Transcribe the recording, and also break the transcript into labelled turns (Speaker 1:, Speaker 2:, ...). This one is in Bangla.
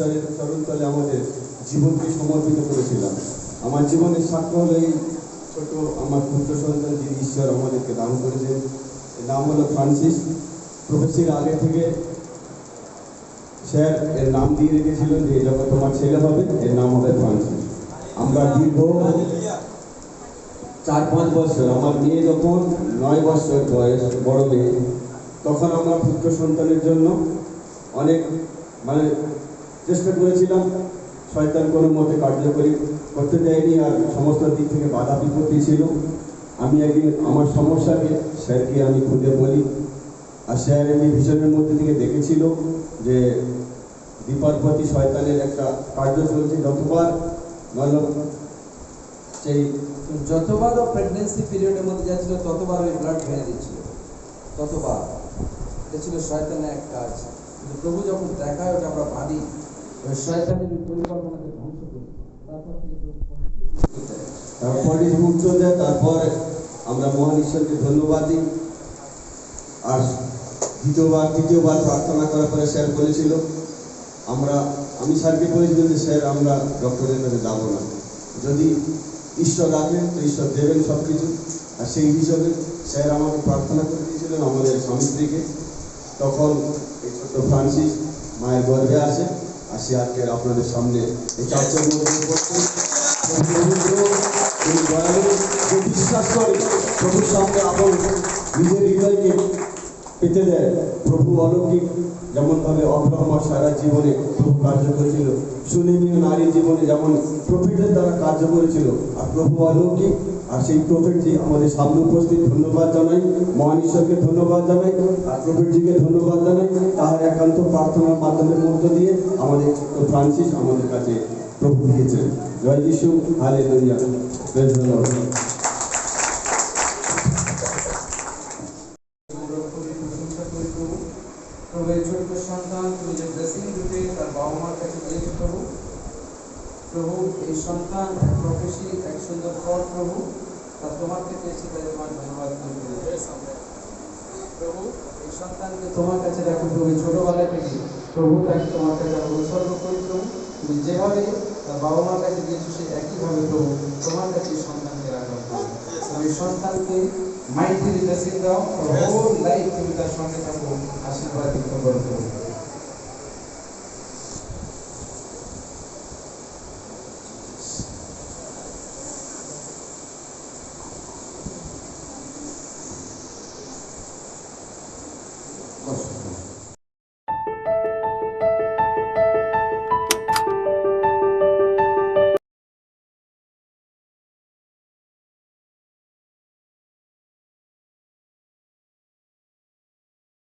Speaker 1: ঈশ্বরের চরণতলে আমাদের জীবনকে সমর্পিত করেছিলাম। আমার জীবনের সাক্ষ্য হলো এই ছোট আমার পুত্র সন্তান যিনি ঈশ্বর আমাদেরকে দান করেছেন। এর নাম হলো ফ্রান্সিস। প্রফেসির আগে থেকে স্যার এর নাম দিয়ে রেখেছিলেন যে যখন তোমার ছেলে হবে, এর নাম হবে ফ্রান্সিস। আমরা দীর্ঘ চার পাঁচ বছর, আমার মেয়ে যখন নয় বছর বয়স, বড় মেয়ে, তখন আমরা পুত্র সন্তানের জন্য অনেক মানে চেষ্টা করেছিলাম, শয়তান কোনো মতে কার্যকরী করতে দেয়নি আর সমস্ত দিক থেকে বাধা বিপত্তি ছিল। আমি একদিন আমার সমস্যাকে স্যারকে আমি খুলে বলি। আর স্যার এমনি ভিশনের মধ্যে থেকে দেখেছিল যে বিপদপতি শয়তানের একটা কার্য চলছে। যতবার নয় সেই
Speaker 2: যতবার ও প্রেগনেন্সি পিরিয়ডের মধ্যে যাচ্ছিল, ততবার ওই ব্লাড ভেঙে দিচ্ছিল। ততবার। এটা ছিল শয়তানের এক কাজ কিন্তু প্রভু যখন দেখায় ওটা আমরা ভাবি ওই শয়তানের পরিকল্পনাকে ধ্বংস করি। তারপরে
Speaker 1: মুক্ত দেয় তারপর আমরা মহান ঈশ্বরকে ধন্যবাদ দিই। আর দ্বিতীয়বার, তৃতীয়বার প্রার্থনা করার পরে স্যার বলেছিল, আমরা, আমি স্যারকে বলেছিলাম যে স্যার, আমরা ডক্টরের কাছে যাব না। যদি ঈশ্বর রাখেন তো ঈশ্বর দেবেন সব কিছু আর সেই হিসাবে স্যার আমাকে প্রার্থনা করে দিয়েছিলেন আমাদের স্বামী স্ত্রীকে। তখন এই ছোট্ট ফ্রান্সিস মায়ের গর্ভে আসে আসি আজকে আপনাদের সামনে এই যে বিশ্বাস করে, প্রভুর সামনে আপন নিজের হৃদয়কে পেতে দেয়, প্রভু অলৌকিক যেমনভাবে অব্রাহ্ম সারা জীবনে প্রভু কার্য করেছিল সুনিমীয় নারীর জীবনে যেমন প্রফিটের দ্বারা কার্য করেছিল, আর প্রভু অলৌকিক আর সেই প্রফিটজি আমাদের সামনে উপস্থিত ধন্যবাদ জানাই। মহান ঈশ্বরকে ধন্যবাদ জানাই আর প্রফিটজিকে ধন্যবাদ জানাই। তার একান্ত প্রার্থনার মাধ্যমের মধ্য দিয়ে আমাদের ফ্রান্সিস আমাদের কাছে প্রভু দিয়েছেন জয় যিশু হালে
Speaker 2: সন্তান তার বাবা মার কাছে প্রভু এই সন্তান এক প্রফেসি, এক সুন্দর ফল প্রভু। তোমার তাই তোমার ধন্যবাদ প্রভু। প্রভু এই সন্তানকে তোমার কাছে রাখো প্রভু এই থেকে প্রভু তাকে তোমার কাছে উৎসর্গ করি প্রভু তুমি যেভাবে তার বাবা মার কাছে দিয়েছ সেই একইভাবে প্রভু তোমার কাছে সন্তানকে রাখো তুমি সন্তানকে মাইন্ডলি ব্লেসিং দাও হোল লাইফ তুমি তার সঙ্গে থাকো আশীর্বাদ দিতে করো প্রভু বসো।